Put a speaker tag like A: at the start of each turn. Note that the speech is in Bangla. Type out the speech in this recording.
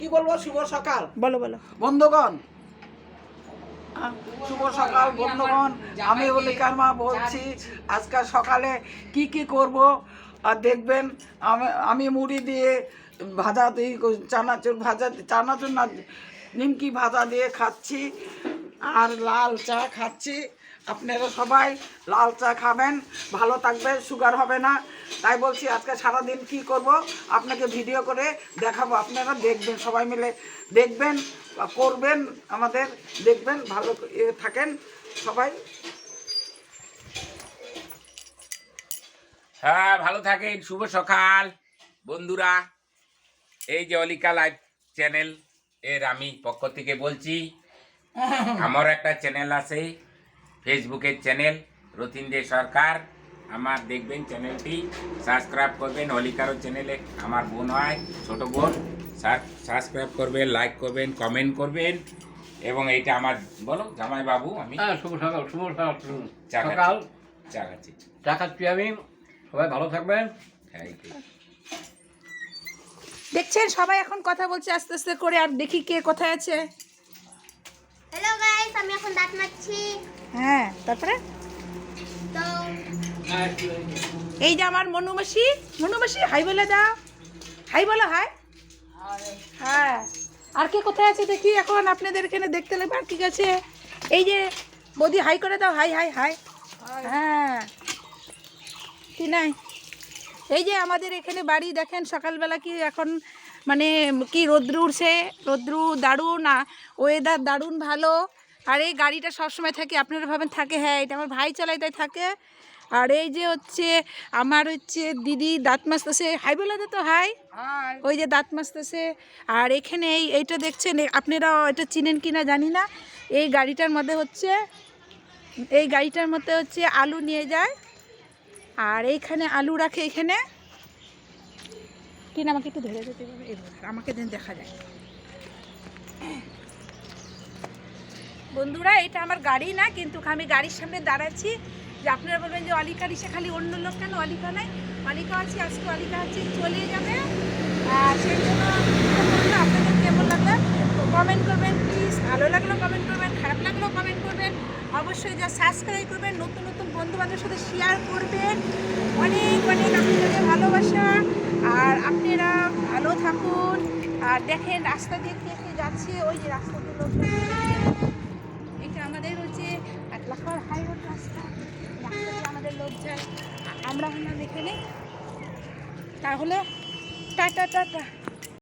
A: কি বলব? শুভ সকাল।
B: বলো বলো।
A: বন্ধুগণ শুভ সকাল বন্ধুগণ। আমি অলিকার মা বলছি আজকে সকালে কি কি করব? আর দেখবেন আমি আমি মুড়ি দিয়ে ভাজা দিয়ে চানাচুর ভাজা চানাচুর না নিমকি ভাজা দিয়ে খাচ্ছি আর লাল চা খাচ্ছি। আপনারা সবাই লাল চা খাবেন ভালো থাকবে সুগার হবে না। তাই বলছি আজকে সারাদিন কি করব? আপনাকে ভিডিও করে দেখাবো আপনারা দেখবেন সবাই মিলে দেখবেন করবেন আমাদের দেখবেন ভালো থাকেন সবাই।
C: হ্যাঁ ভালো থাকেন শুভ সকাল। বন্ধুরা এই যে অলিকা লাইভ চ্যানেল এর আমি পক্ষ থেকে বলছি আমার একটা চ্যানেল আছে ফেসবুকের চ্যানেল রতিন দে সরকার। আমার দেখবেন চ্যানেলটি সাবস্ক্রাইব করবেন অলিকারও চ্যানেলে আমার বোন হয় ছোট বোন। সাবস্ক্রাইব করবেন লাইক করবেন কমেন্ট করবেন। এবং এইটা আমার বলো জামাই বাবু আমি?
D: হ্যাঁ শুভ সকাল শুভ সকাল।
C: চা
D: সকাল।
C: খাচ্ছি চা খাচ্ছি
D: চা খাচ্ছি আমি। সবাই ভালো থাকবেন।
C: তো।
B: দেখছেন সবাই এখন কথা বলছে আস্তে আস্তে করে আর দেখি কে কোথায় আছে
E: হ্যালো গাইস আমি এখন দাঁত মারছি
B: হ্যাঁ তারপরে?
E: তো
B: এই যে আমার মনুমাসি মনুমাসি হাই বলে দাও। হাই বলো হাই। হ্যাঁ। আর কে কোথায় আছে দেখি এখন আপনাদের এখানে দেখতে লাগবে আর ঠিক আছে। এই যে বৌদি হাই করে দাও হাই হাই হাই। হ্যাঁ। কি নাই? এই যে আমাদের এখানে বাড়ি দেখেন সকালবেলা কি এখন মানে কি রোদ্রু উঠছে? রোদ্রু দারুণ ওয়েদার দারুণ ভালো। আর এই গাড়িটা সবসময় থাকে আপনারা ভাবেন থাকে হ্যাঁ এটা আমার ভাই চালাই তাই থাকে। আর এই যে হচ্ছে আমার হচ্ছে দিদি দাঁত মাজতেছে হাই বলে দে তো হাই। ওই যে দাঁত মাজতেছে। আর এখানে এই এইটা দেখছেন আপনারা এটা চিনেন কি না জানি না। এই গাড়িটার মধ্যে হচ্ছে এই গাড়িটার মধ্যে হচ্ছে আলু নিয়ে যায়। আর এইখানে আলু রাখে এখানে। কিনা আমাকে একটু ধরে যেতে ধর, আমাকে দিন দেখা যায় বন্ধুরা, এটা আমার গাড়ি না, কিন্তু আমি গাড়ির সামনে দাঁড়াচ্ছি। যে আপনারা বলবেন যে অলিকা রিসে খালি অন্য লোক কেন? অলিকা নাই। অলিকা আছে, আজকে অলিকা হচ্ছে চলে যাবে। আর সেই জন্য আপনাদের কেমন লাগল? কমেন্ট করবেন প্লিজ ভালো লাগল কমেন্ট করবেন, খারাপ লাগল কমেন্ট করবেন। অবশ্যই যা সাবস্ক্রাইব করবেন, নতুন নতুন বন্ধু বান্ধবের সাথে শেয়ার করবেন। অনেক অনেক আপনাদের ভালোবাসা। আর আপনারা ভালো থাকুন। আর দেখেন, রাস্তা দিয়ে কে যাচ্ছে, ওই যে রাস্তা দিয়ে লোক যাচ্ছে। এটা আমাদের হচ্ছে এক লাখার হাই রাস্তা রাস্তা আমাদের লোক যায়। আমরা আমরা দেখে এখানে। তাহলে টাটা টাটা।